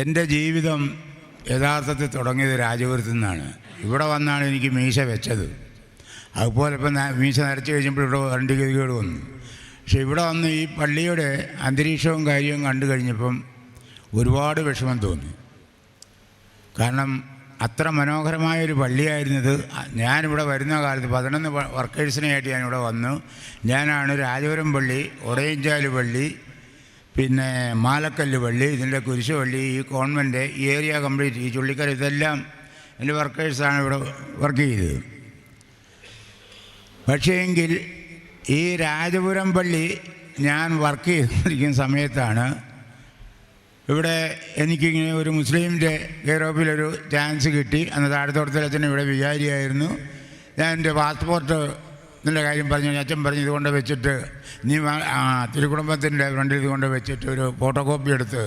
എന്റെ ജീവിതം യഥാർത്ഥത്തിൽ തുടങ്ങിയത് രാജപുരത്തു നിന്നാണ്. ഇവിടെ വന്നാണ് എനിക്ക് മീശ വെച്ചത്. അതുപോലെ ഇപ്പം മീശ നരച്ച് കഴിഞ്ഞപ്പോൾ ഇവിടെ വണ്ടി ഗതികേട് വന്നു. പക്ഷെ ഇവിടെ വന്ന് ഈ പള്ളിയുടെ അന്തരീക്ഷവും കാര്യവും കണ്ടു കഴിഞ്ഞപ്പം ഒരുപാട് വിഷമം തോന്നി. കാരണം അത്ര മനോഹരമായ മനോഹരമായൊരു പള്ളിയായിരുന്നത് ഞാനിവിടെ വരുന്ന കാലത്ത് പതിനൊന്ന് വർക്കേഴ്സിനെയായിട്ട് ഞാനിവിടെ വന്നു. ഞാനാണ് രാജപുരം പള്ളി ഒടയഞ്ചാൽ പള്ളി പിന്നെ മാലക്കല്ല് പള്ളി ഇതിന്റെ കുരിശ് പള്ളി ഈ കോൺവെന്റ് ഈ ഏരിയ കംപ്ലീറ്റ് ഈ ചുള്ളിക്കര ഇതെല്ലാം എന്റെ വർക്കേഴ്സാണ് ഇവിടെ വർക്ക് ചെയ്തത്. പക്ഷേ എങ്കിൽ ഈ രാജപുരം പള്ളി ഞാൻ വർക്ക് ചെയ്തിരിക്കുന്ന സമയത്താണ് ഇവിടെ എനിക്കിങ്ങനെ ഒരു മുസ്ലിമിന്റെ കെയർ ചാൻസ് കിട്ടി. അന്ന് താഴത്തോട്ടത്തിലച്ഛൻ ഇവിടെ വികാരിയായിരുന്നു. ഞാൻ എന്റെ പാസ്പോർട്ട് ഇതിന്റെ കാര്യം പറഞ്ഞു അച്ഛൻ പറഞ്ഞു ഇതുകൊണ്ട് വെച്ചിട്ട് നീ തിരുക്കുടുംബത്തിന്റെ ഫ്രണ്ടിൽ ഇതുകൊണ്ട് വെച്ചിട്ട് ഒരു ഫോട്ടോ കോപ്പി എടുത്ത്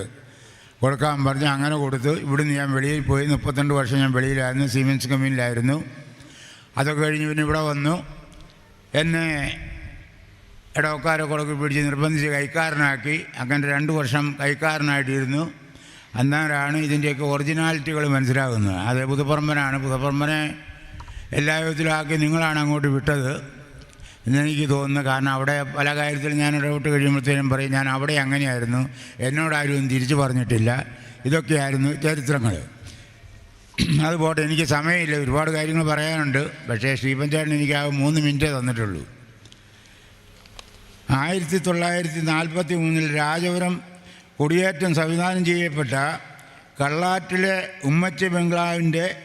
കൊടുക്കാൻ പറഞ്ഞ് അങ്ങനെ കൊടുത്ത് ഇവിടുന്ന് ഞാൻ വെളിയിൽ പോയി. മുപ്പത്തിരണ്ട് വർഷം ഞാൻ വെളിയിലായിരുന്നു സീമെൻസ് കമ്പനിയിലായിരുന്നു. അതൊക്കെ കഴിഞ്ഞ് പിന്നെ ഇവിടെ വന്നു. എന്നെ ഇടവക്കാരെ കൊടുക്കി പിടിച്ച് നിർബന്ധിച്ച് കൈക്കാരനാക്കി. അങ്ങനെ രണ്ട് വർഷം കൈക്കാരനായിട്ടിരുന്നു. അന്നേരമാണ് ഇതിന്റെയൊക്കെ ഒറിജിനാലിറ്റികൾ മനസ്സിലാകുന്നത്. അത് പുതുപ്പറമ്പനാണ് പുതുപ്പറമ്പനെ എല്ലാ വിധത്തിലും ആക്കി നിങ്ങളാണ് അങ്ങോട്ട് വിട്ടത്. എന്നെനിക്ക് തോന്നുന്നു കാരണം അവിടെ പല കാര്യത്തിൽ ഞാൻ ഇടപെട്ട് കഴിയുമ്പോഴത്തേനും പറയും ഞാൻ അവിടെ അങ്ങനെയായിരുന്നു. എന്നോടാരും തിരിച്ചു പറഞ്ഞിട്ടില്ല. ഇതൊക്കെയായിരുന്നു ചരിത്രങ്ങൾ. അത് പോട്ടെ എനിക്ക് സമയമില്ല. ഒരുപാട് കാര്യങ്ങൾ പറയാനുണ്ട്. പക്ഷേ ശ്രീപൻ ചേട്ടൻ എനിക്ക് ആ മൂന്ന് മിനിറ്റേ തന്നിട്ടുള്ളൂ. ആയിരത്തി തൊള്ളായിരത്തി നാൽപ്പത്തി മൂന്നിൽ രാജപുരം കുടിയേറ്റം സംവിധാനം ചെയ്യപ്പെട്ട കള്ളാറ്റിലെ ഉമ്മച്ചി ബംഗ്ലാവിന്റെ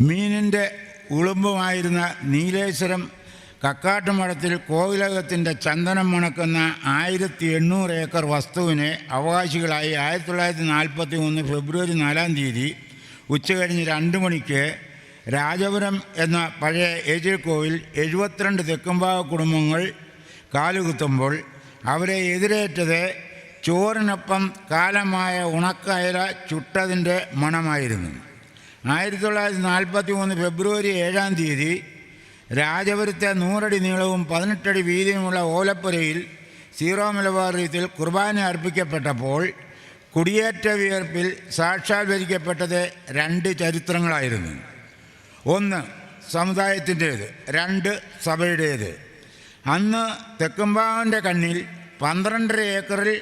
മീനിന്റെ ഉളുമ്പുമായിരുന്ന നീലേശ്വരം കക്കാട്ടുമഠത്തിൽ കോവിലകത്തിന്റെ ചന്ദനം മുണക്കുന്ന ആയിരത്തി എണ്ണൂറ് ഏക്കർ വസ്തുവിനെ അവകാശികളായി ആയിരത്തി തൊള്ളായിരത്തി നാൽപ്പത്തി മൂന്ന് ഫെബ്രുവരി നാലാം തീയതി ഉച്ചകഴിഞ്ഞ് രണ്ട് മണിക്ക് രാജപുരം എന്ന പഴയ ഏജിൽക്കോവിൽ എഴുപത്തിരണ്ട് തെക്കുംഭാഗ കുടുംബങ്ങൾ കാലുകുത്തുമ്പോൾ അവരെ എതിരേറ്റത് ചോറിനൊപ്പം കാലമായ ഉണക്കയല ചുട്ടതിന്റെ മണമായിരുന്നു. ആയിരത്തി തൊള്ളായിരത്തി നാൽപ്പത്തി മൂന്ന് ഫെബ്രുവരി ഏഴാം തീയതി രാജപുരത്തെ നൂറടി നീളവും പതിനെട്ടടി വീതിയുമുള്ള ഓലപ്പുരയിൽ സീറോ മലബാറിയത്തിൽ കുർബാന അർപ്പിക്കപ്പെട്ടപ്പോൾ കുടിയേറ്റ വിയർപ്പിൽ സാക്ഷാത്കരിക്കപ്പെട്ടത് രണ്ട് ചരിത്രങ്ങളായിരുന്നു. ഒന്ന് സമുദായത്തിന്റേത് രണ്ട് സഭയുടേത്. അന്ന് തെക്കുംഭാവന്റെ കണ്ണിൽ പന്ത്രണ്ടര ഏക്കറിൽ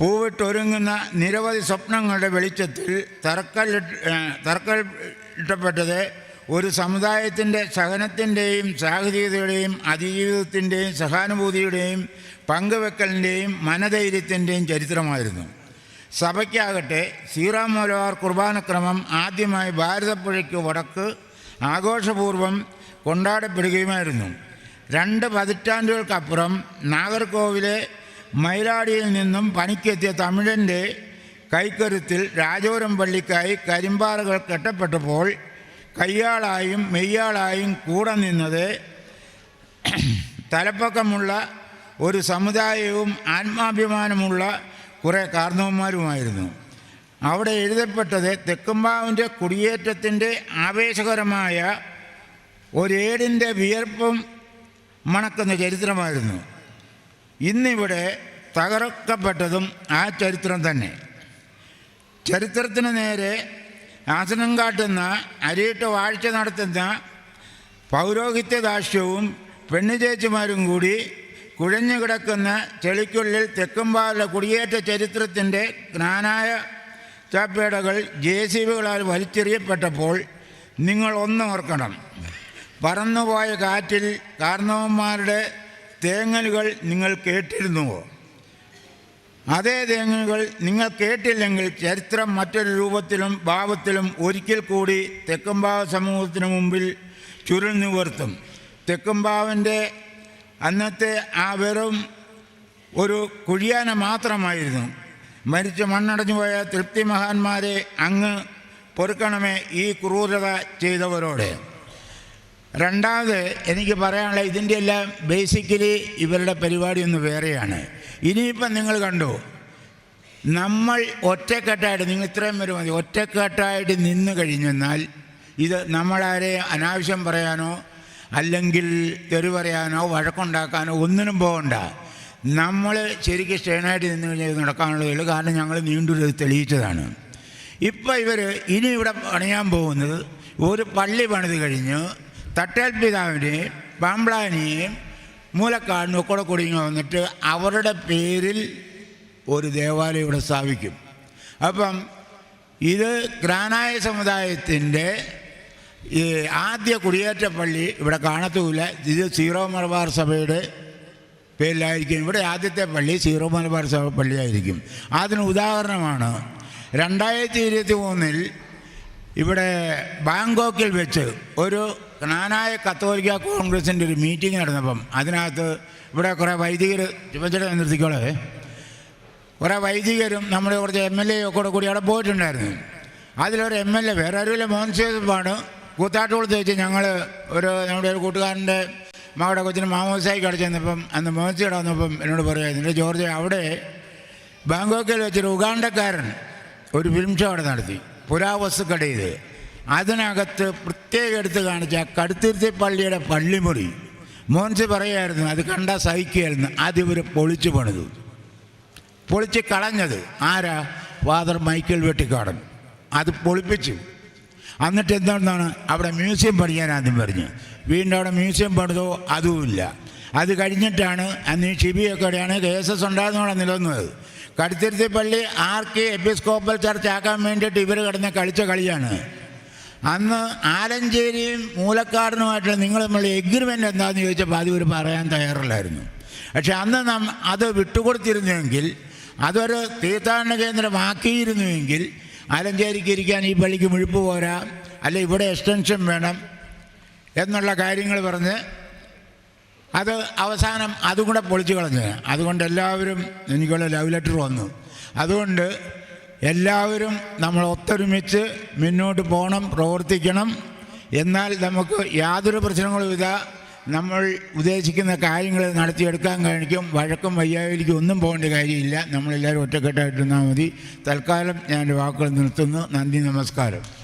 പൂവിട്ടൊരുങ്ങുന്ന നിരവധി സ്വപ്നങ്ങളുടെ വെളിച്ചത്തിൽ തറക്കല്ലിട്ട് തറക്കല്ലിട്ടപ്പെട്ടത് ഒരു സമുദായത്തിന്റെ സഹനത്തിന്റെയും സാഹചര്യതയുടെയും അതിജീവിതത്തിന്റെയും സഹാനുഭൂതിയുടെയും പങ്കുവെക്കലിന്റെയും മനധൈര്യത്തിന്റെയും ചരിത്രമായിരുന്നു. സഭയ്ക്കാകട്ടെ സീറാം മലബാർ കുർബാനക്രമം ആദ്യമായി ഭാരതപ്പുഴയ്ക്ക് വടക്ക് ആഘോഷപൂർവം കൊണ്ടാടപ്പെടുകയുമായിരുന്നു. രണ്ട് പതിറ്റാണ്ടുകൾക്കപ്പുറം നാഗർകോവിലെ മയിലാടിയിൽ നിന്നും പണിക്കെത്തിയ തമിഴന്റെ കൈക്കരുത്തിൽ രാജോരം പള്ളിക്കായി കരിമ്പാറകൾ കെട്ടപ്പെട്ടപ്പോൾ കയ്യാളായും മെയ്യാളായും കൂടെ നിന്നത് തലപ്പക്കമുള്ള ഒരു സമുദായവും ആത്മാഭിമാനമുള്ള കുറേ കാർന്നവന്മാരുമായിരുന്നു. അവിടെ എഴുതപ്പെട്ടത് തെക്കുംബാവിന്റെ കുടിയേറ്റത്തിന്റെ ആവേശകരമായ ഒരേടിന്റെ വിയർപ്പും മണക്കുന്ന ചരിത്രമായിരുന്നു. ഇന്നിവിടെ തകർക്കപ്പെട്ടതും ആ ചരിത്രം തന്നെ. ചരിത്രത്തിന് നേരെ ആസനം കാട്ടുന്ന അരിയിട്ട് വാഴ്ച നടത്തുന്ന പൗരോഹിത്യ ദാഷ്ട്യവും പെണ്ണുചേച്ചിമാരും കൂടി കുഴഞ്ഞു കിടക്കുന്ന ചെളിക്കുള്ളിൽ തെക്കുംപാല കുടിയേറ്റ ചരിത്രത്തിന്റെ ജ്ഞാനായ ചാപ്പേടകൾ ജെ സി ബികളാൽ വലിച്ചെറിയപ്പെട്ടപ്പോൾ നിങ്ങൾ ഒന്ന് ഓർക്കണം പറന്നുപോയ കാറ്റിൽ കാർന്നവന്മാരുടെ തേങ്ങലുകൾ നിങ്ങൾ കേട്ടിരുന്നുവോ? അതേ തേങ്ങലുകൾ നിങ്ങൾ കേട്ടില്ലെങ്കിൽ ചരിത്രം മറ്റൊരു രൂപത്തിലും ഭാവത്തിലും ഒരിക്കൽ കൂടി തെക്കുംഭാവ സമൂഹത്തിന് മുമ്പിൽ ചുരുൾ നിവർത്തും തെക്കമ്പാവിന്റെ അന്നത്തെ ആ വെറും ഒരു കുഴിയാന മാത്രമായിരുന്നു. മരിച്ച് മണ്ണടഞ്ഞു പോയ തൃപ്തി മഹാന്മാരെ അങ്ങ് പൊറുക്കണമേ ഈ ക്രൂരത ചെയ്തവരോട്. രണ്ടാമത് എനിക്ക് പറയാനുള്ള ഇതിന്റെ എല്ലാം ബേസിക്കലി ഇവരുടെ പരിപാടി ഒന്ന് വേറെയാണ്. ഇനിയിപ്പം നിങ്ങൾ കണ്ടു നമ്മൾ ഒറ്റക്കെട്ടായിട്ട് നിങ്ങൾ ഇത്രയും വരെ മതി ഒറ്റക്കെട്ടായിട്ട് നിന്ന് കഴിഞ്ഞെന്നാൽ ഇത് നമ്മളാരെ അനാവശ്യം പറയാനോ അല്ലെങ്കിൽ തെറി പറയാനോ വഴക്കുണ്ടാക്കാനോ ഒന്നിനും പോകണ്ട. നമ്മൾ ശരിക്കും സ്റ്റേണായിട്ട് നിന്ന് കഴിഞ്ഞാൽ നടക്കാനുള്ളതേ കാരണം ഞങ്ങൾ നീണ്ടൊരു തെളിയിച്ചതാണ്. ഇപ്പം ഇവർ ഇനി ഇവിടെ പണിയാൻ പോകുന്നത് ഒരു പള്ളി പണിത് കഴിഞ്ഞ് തട്ടേൽ പിതാവിനെയും പാമ്പ്ളാനെയും മൂലക്കാടിനും ഒക്കെ കൂടി വന്നിട്ട് അവരുടെ പേരിൽ ഒരു ദേവാലയം ഇവിടെ സ്ഥാപിക്കും. അപ്പം ഇത് ഗ്രാനായ സമുദായത്തിന്റെ ഈ ആദ്യ കുടിയേറ്റ പള്ളി ഇവിടെ കാണത്തുമില്ല. ഇത് സീറോ മലബാർ സഭയുടെ പേരിലായിരിക്കും. ഇവിടെ ആദ്യത്തെ പള്ളി സീറോ മലബാർ സഭ പള്ളിയായിരിക്കും. അതിന് ഉദാഹരണമാണ് രണ്ടായിരത്തി ഇരുപത്തി മൂന്നിൽ ഇവിടെ ബാങ്കോക്കിൽ വെച്ച് ഒരു ജ്ഞാനായ കത്തോലിക്ക കോൺഗ്രസിന്റെ ഒരു മീറ്റിംഗ് നടന്നപ്പം അതിനകത്ത് ഇവിടെ കുറേ വൈദികർ ചുമച്ചട നിർത്തിക്കോളെ. കുറേ വൈദികരും നമ്മുടെ കുറച്ച് എം എൽ എ ഒക്കെ കൂടെ അവിടെ പോയിട്ടുണ്ടായിരുന്നു. അതിലൊരു എം എൽ എ വേറെ ആരുമില്ല മോഹൻ സേതുപ്പാണ്. കൂത്താട്ടുകുളത്ത് വെച്ച് ഞങ്ങൾ ഒരു നമ്മുടെ ഒരു കൂട്ടുകാരന്റെ മകളുടെ കൊച്ചിന് മാമോസായിക്ക് അവിടെ അന്ന് മോഹൻസിയുടെ വന്നപ്പം എന്നോട് പറയുമായിരുന്നു ജോർജ് അവിടെ ബാങ്കോക്കിൽ വെച്ചൊരു ഉഗാണ്ടക്കാരൻ ഒരു ഫിലിം ഷോ അവിടെ നടത്തി. പുരാവസ്തുക്കടയിൽ അതിനകത്ത് പ്രത്യേകം എടുത്ത് കാണിച്ച കടുത്തിരുത്തി പള്ളിയുടെ പള്ളിമുറി. മോൻസി പറയായിരുന്നു അത് കണ്ട സഹിക്കുകയായിരുന്നു. അത് ഇവർ പൊളിച്ചു പണിതു. പൊളിച്ച് കളഞ്ഞത് ആരാ? Father Michael Vettikkadan. അത് പൊളിപ്പിച്ചു. എന്നിട്ട് എന്താണ് അവിടെ മ്യൂസിയം പണിയാൻ ആദ്യം പറഞ്ഞു. വീണ്ടും അവിടെ മ്യൂസിയം പണിതോ? അതുമില്ല അത് കഴിഞ്ഞിട്ടാണ് അന്ന് ഈ ഷിബിയൊക്കെയാണ് കെ എസ് എസ് ഉണ്ടായിരുന്നോടെ നിലനിന്നത്. കടുത്തിരുത്തി പള്ളി ആർക്ക് എപ്പിസ്കോപ്പൽ ചർച്ച ആക്കാൻ വേണ്ടിയിട്ട് ഇവർ കിടന്ന് കളിച്ച കളിയാണ്. അന്ന് ആലഞ്ചേരിയും മൂലക്കാടിനുമായിട്ടുള്ള നിങ്ങൾ തമ്മിലുള്ള എഗ്രിമെന്റ് എന്താണെന്ന് ചോദിച്ചപ്പോൾ അത് ഇവർ പറയാൻ തയ്യാറില്ലായിരുന്നു. പക്ഷെ അന്ന് നാം അത് വിട്ടുകൊടുത്തിരുന്നുവെങ്കിൽ അതൊരു തീർത്ഥാടന കേന്ദ്രമാക്കിയിരുന്നുവെങ്കിൽ ആലഞ്ചേരിക്ക് ഇരിക്കാൻ ഈ പള്ളിക്ക് മുഴുപ്പ് പോരാ അല്ല ഇവിടെ എക്സ്റ്റൻഷൻ വേണം എന്നുള്ള കാര്യങ്ങൾ പറഞ്ഞ് അത് അവസാനം അതും കൂടെ പൊളിച്ചു കളഞ്ഞ്. അതുകൊണ്ട് എല്ലാവരും എനിക്കുള്ള ലവ് ലെറ്റർ വന്നു. അതുകൊണ്ട് എല്ലാവരും നമ്മൾ ഒത്തൊരുമിച്ച് മുന്നോട്ട് പോകണം പ്രവർത്തിക്കണം. എന്നാൽ നമുക്ക് യാതൊരു പ്രശ്നങ്ങളും ഇതാ നമ്മൾ ഉദ്ദേശിക്കുന്ന കാര്യങ്ങൾ നടത്തിയെടുക്കാൻ കഴിക്കും. വഴക്കും വയ്യാവിലേക്കും ഒന്നും പോകേണ്ട കാര്യമില്ല. നമ്മളെല്ലാവരും ഒറ്റക്കെട്ടായിട്ടിരുന്നാൽ മതി. തൽക്കാലം ഞാൻ വാക്കുകൾ നിർത്തുന്നു. നന്ദി നമസ്കാരം.